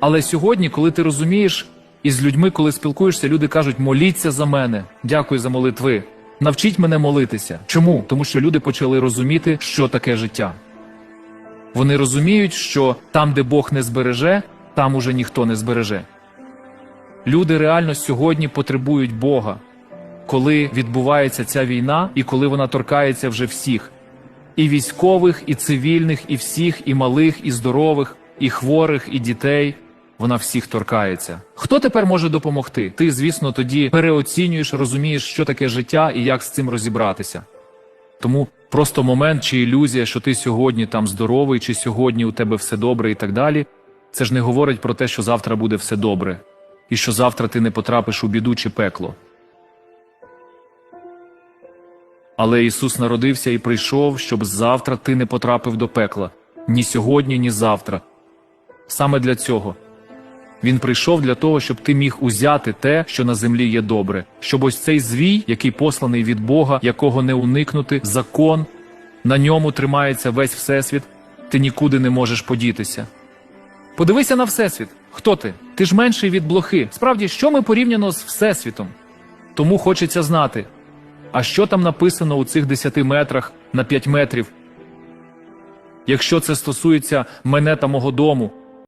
Але сьогодні, коли ти розумієш, і з людьми, коли спілкуєшся, люди кажуть: моліться за мене, дякую за молитви. Навчіть мене молитися. Чому? Тому що люди почали розуміти, що таке життя. Вони розуміють, що там, де Бог не збереже, там уже ніхто не збереже. Люди реально сьогодні потребують Бога, коли відбувається ця війна і коли вона торкається вже всіх і військових, і цивільних, і всіх, і малих, і здорових, і хворих, і дітей. Вона всіх торкається. Хто тепер може допомогти? Ти, звісно, тоді переоцінюєш, розумієш, що таке життя і як з цим розібратися. Тому просто момент чи ілюзія, що ти сьогодні там здоровий, чи сьогодні у тебе все добре і так далі, це ж не говорить про те, що завтра буде все добре, і що завтра ти не потрапиш у біду чи пекло. Але Ісус народився і прийшов, щоб завтра ти не потрапив до пекла ні сьогодні, ні завтра. Саме для цього. Він прийшов для того, щоб ти міг узяти те, що на землі є добре, щоб ось цей звій, який посланий від Бога, якого не уникнути, закон, на ньому тримається весь всесвіт, ти нікуди не можеш подітися. Подивися на всесвіт. Хто ти? Ти ж менший від блохи. Справді, що ми порівняно з всесвітом? Тому хочеться знати, а що там написано у цих 10 метрах на 5 метрів? Якщо це стосується мене та мого дому,